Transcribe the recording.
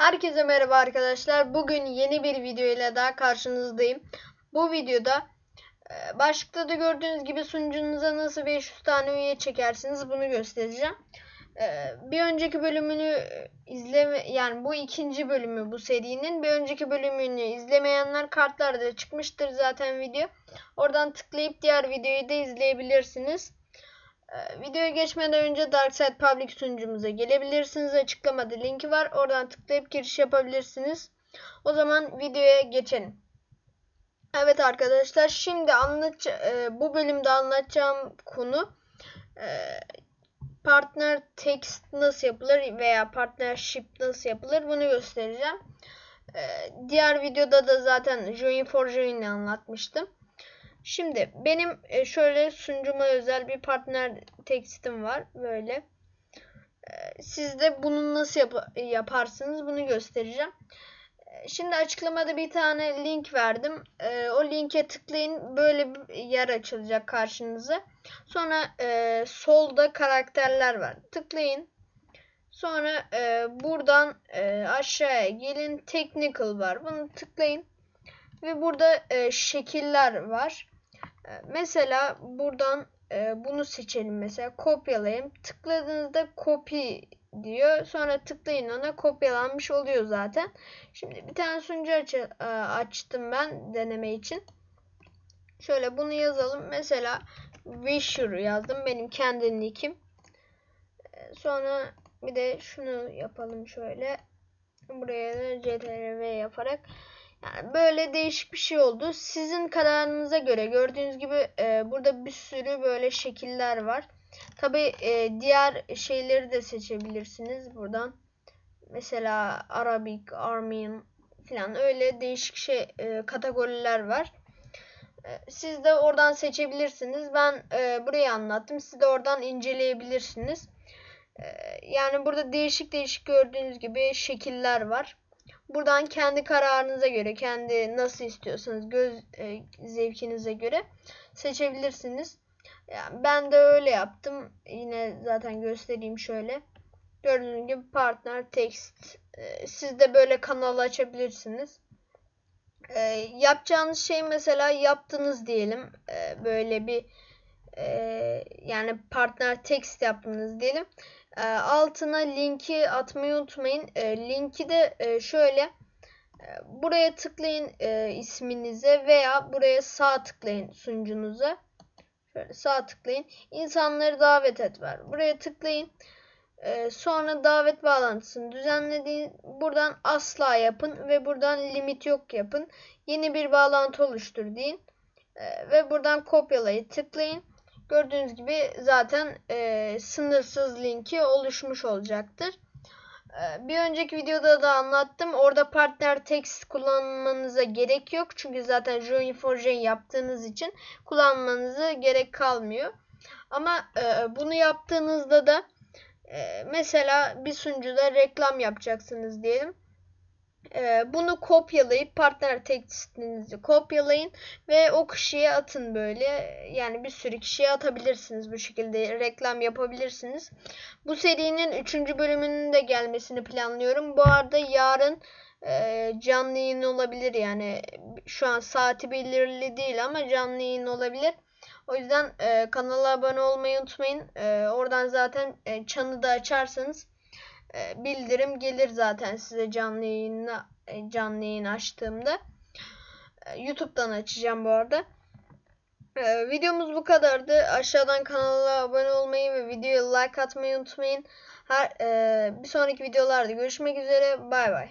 Herkese merhaba arkadaşlar. Bugün yeni bir video ile daha karşınızdayım. Bu videoda e, başlıkta da gördüğünüz gibi sunucunuza nasıl 500 tane üye çekersiniz bunu göstereceğim. E, Bir önceki bölümünü izleme yani bu ikinci bölümü bu serinin bir önceki bölümünü izlemeyenler kartlarda çıkmıştır zaten video. Oradan tıklayıp diğer videoyu da izleyebilirsiniz. Ee, videoya geçmeden önce Darkside Public sunucumuza gelebilirsiniz. Açıklamada linki var. Oradan tıklayıp giriş yapabilirsiniz. O zaman videoya geçelim. Evet arkadaşlar şimdi anlat e, bu bölümde anlatacağım konu e, partner text nasıl yapılır veya partnership nasıl yapılır bunu göstereceğim. E, diğer videoda da zaten Join for Join'i anlatmıştım. Şimdi benim e, şöyle sunucuma özel bir partner tekstim var böyle. E, siz de bunu nasıl yap yaparsınız bunu göstereceğim. E, şimdi açıklamada bir tane link verdim. O linke tıklayın böyle bir yer açılacak karşınıza. Sonra solda karakterler var. Tıklayın. Sonra buradan aşağıya gelin technical var. Bunu tıklayın. Ve burada şekiller var. Ee, mesela buradan e, bunu seçelim mesela kopyalayayım. Tıkladığınızda copy diyor. Sonra tıklayın ona kopyalanmış oluyor zaten. Şimdi bir tane sunucu aç e, açtım ben deneme için. Şöyle bunu yazalım. Mesela Wisher yazdım. Benim kendi nickim. Ee, sonra bir de şunu yapalım şöyle. Buraya da ctrl yaparak yani böyle değişik bir şey oldu. Sizin kararınıza göre gördüğünüz gibi e, burada bir sürü böyle şekiller var. Tabi e, diğer şeyleri de seçebilirsiniz buradan. Mesela Arabic, Armenian falan öyle değişik şey e, kategoriler var. E, siz de oradan seçebilirsiniz. Ben e, burayı anlattım. Siz de oradan inceleyebilirsiniz. E, yani burada değişik değişik gördüğünüz gibi şekiller var. Buradan kendi kararınıza göre, kendi nasıl istiyorsanız, göz e, zevkinize göre seçebilirsiniz. Yani ben de öyle yaptım. Yine zaten göstereyim şöyle. Gördüğünüz gibi partner text. E, siz de böyle kanal açabilirsiniz. E, yapacağınız şey mesela yaptınız diyelim. E, böyle bir e, yani partner text yaptınız diyelim. E, altına linki atmayı unutmayın. E, linki de e, şöyle e, buraya tıklayın e, isminize veya buraya sağ tıklayın sunucunuza. Şöyle sağ tıklayın. İnsanları davet et var. Buraya tıklayın. E, sonra davet bağlantısını düzenlediğin buradan asla yapın ve buradan limit yok yapın. Yeni bir bağlantı oluştur deyin. Ve buradan kopyalayı tıklayın. Gördüğünüz gibi zaten e, sınırsız linki oluşmuş olacaktır. E, bir önceki videoda da anlattım. Orada partner text kullanmanıza gerek yok. Çünkü zaten join for join yaptığınız için kullanmanıza gerek kalmıyor. Ama e, bunu yaptığınızda da e, mesela bir sunucuda reklam yapacaksınız diyelim. Ee, bunu kopyalayıp partner tekstinizi kopyalayın ve o kişiye atın böyle. Yani bir sürü kişiye atabilirsiniz bu şekilde reklam yapabilirsiniz. Bu serinin 3. bölümünün de gelmesini planlıyorum. Bu arada yarın e, canlı yayın olabilir yani şu an saati belirli değil ama canlı yayın olabilir. O yüzden e, kanala abone olmayı unutmayın. E, oradan zaten e, çanı da açarsanız e, bildirim gelir zaten size canlı yayına e, canlı yayın açtığımda. E, YouTube'dan açacağım bu arada. Videomuz bu kadardı. Aşağıdan kanala abone olmayı ve videoya like atmayı unutmayın. Her, bir sonraki videolarda görüşmek üzere. Bay bay.